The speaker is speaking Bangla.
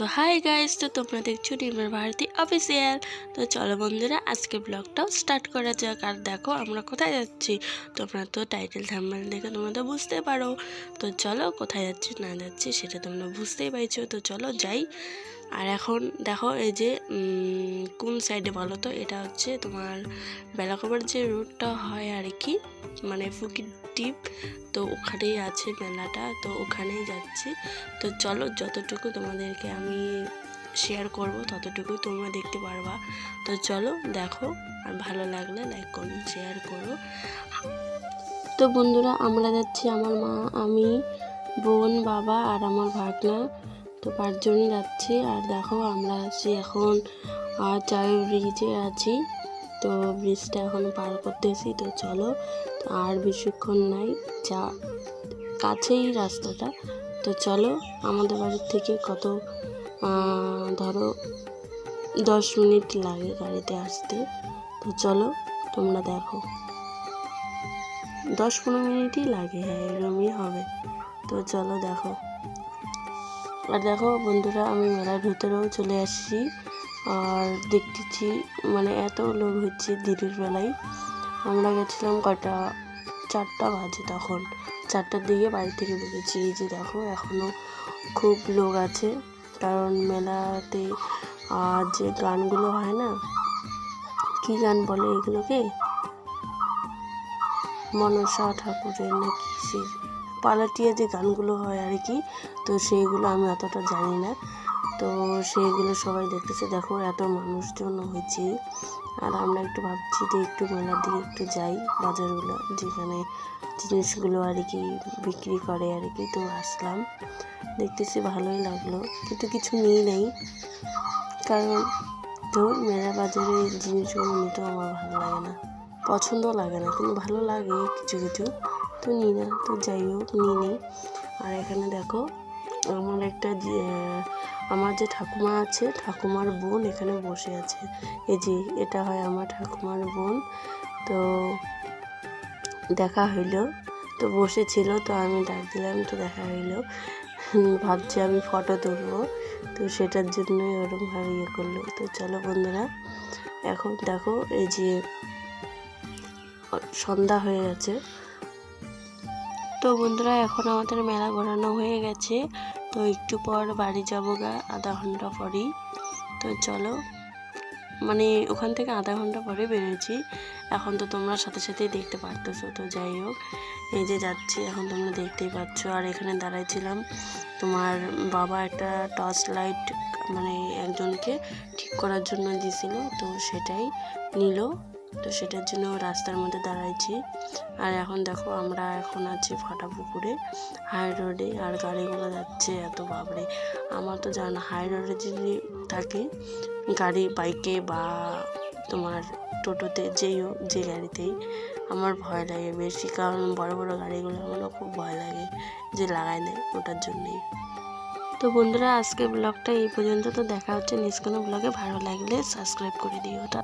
তো হাই গাইজ তো তোমরা দেখছ নির্মল ভারতী অফিসিয়াল তো চলো বন্ধুরা, আজকে ব্লগটাও স্টার্ট করা যাক। আর দেখো, আমরা কোথায় যাচ্ছি? তোমরা তো টাইটেল থাম্বাল দেখে তোমরা তো বুঝতে পারো। তো চলো, কোথায় যাচ্ছি, না যাচ্ছি, সেটা তোমরা বুঝতেই পারছ তো চলো যাই। আর এখন দেখো এই যে কোন সাইডে বলো তো? এটা হচ্ছে তোমার বেলাকোবার যে রুটটা হয় আর কি মানে ফুকির ডিপ তো ওখানেই আছে মেলাটা, তো ওখানেই যাচ্ছি। তো চলো, যতটুকু তোমাদেরকে আমি শেয়ার করব ততটুকু তোমরা দেখতে পারবা। তো চলো, দেখো, আর ভালো লাগলে লাইক কমেন্ট শেয়ার করো। তো বন্ধুরা, আমরা যাচ্ছি আমার মা, আমি, বোন, বাবা আর আমার ভাগনা। তো পাঁচজনই যাচ্ছি আর দেখো আমরা আছি এখন চাই ব্রিজে আছি। তো ব্রিজটা এখন পার করতেছি, তো চলো, আর বেশিক্ষণ নাই, যা কাছেই রাস্তাটা। তো চলো, আমাদের বাড়ির থেকে কত ধরো দশ মিনিট লাগে গাড়িতে আসতে। তো চলো, তোমরা দেখো। দশ পনেরো মিনিটই লাগে হ্যাঁ এরকমই হবে। তো চলো, দেখো। আর দেখো বন্ধুরা, আমি মেলার ভিতরেও চলে আসছি। আর দেখতেছি মানে এত লোক হচ্ছে দিনের বেলায়। আমরা গেছিলাম কটা, চারটা বাজে তখন। চারটার দিকে বাড়ি থেকে বেরিয়েছি এই যে দেখো এখনও খুব লোক আছে। কারণ মেলাতে, আর যে গানগুলো হয় না, কি গান বলে এগুলোকে? মনসা ঠাকুরের নাকি সে পালাটিয়া যে গানগুলো হয় আর কি, তো সেইগুলো আমি অতটা জানি না। তো সেইগুলো সবাই দেখতেছে, দেখো এত মানুষজন হয়েছে। আর আমরা একটু ভাবছি যে একটু মেলার দিকে একটু যাই, বাজারগুলো, যেখানে জিনিসগুলো আর কি বিক্রি করে আর কি। তো আসলাম, দেখতেছি ভালোই লাগল, কিন্তু কিছু নিই নেই। কারণ তো মেলা বাজারে জিনিসগুলো নিতেও আমার ভালো লাগে না পছন্দ লাগে না, কিন্তু ভালো লাগে কিছু কিছু। তো নিই না, তো যাই হোক নিই। নি আর এখানে দেখো, আমার একটা আমার যে ঠাকুমা আছে, ঠাকুমার বোন এখানে বসে আছে। এই যে, এটা হয় আমার ঠাকুমার বোন। তো দেখা হইল। তো বসেছিল, তো আমি ডাক দিলাম, তো দেখা হইল। ভাবছি আমি ফটো তুলবো। তো সেটার জন্যই ওরকমভাবে ইয়ে করল। তো চলো বন্ধুরা, এখন দেখো, এই যে, সন্ধ্যা হয়ে গেছে। তো বন্ধুরা, এখন আমাদের মেলা ঘোরানো হয়ে গেছে। তো একটু পর বাড়ি যাব গা, আধা ঘণ্টা পরেই। তো চলো মানে ওখান থেকে আধা ঘণ্টা পরে বেরিয়েছি এখন তো তোমরা সাথে সাথেই দেখতে পারতেছো, তো যাই হোক। এই যে যাচ্ছি, এখন তোমরা দেখতেই পাচ্ছ। আর এখানে দাঁড়াইছিলাম তোমার বাবা একটা টর্চ লাইট মানে একজনকে ঠিক করার জন্য দিয়েছিল তো সেটাই নিল। তো সেটার জন্য রাস্তার মধ্যে দাঁড়াইছি। আর এখন দেখো আমরা এখন আছি ফাটা পুকুরে হাই রোডে আর গাড়িগুলো যাচ্ছে, এত বাবরে আমার তো জানা হাই রোডে যদি থাকে, গাড়ি বাইকে বা তোমার টোটোতে, যেই হোক, যে গাড়িতেই, আমার ভয় লাগে বেশি। কারণ বড় বড় গাড়িগুলো আমারও খুব ভয় লাগে যে লাগাই নেয় ওটার জন্যেই। তো বন্ধুরা আজকে ব্লগটা এই পর্যন্ত। তো দেখা হচ্ছে নেক্সট কোনো ব্লগে। ভালো লাগলে সাবস্ক্রাইব করে দিও। ওটা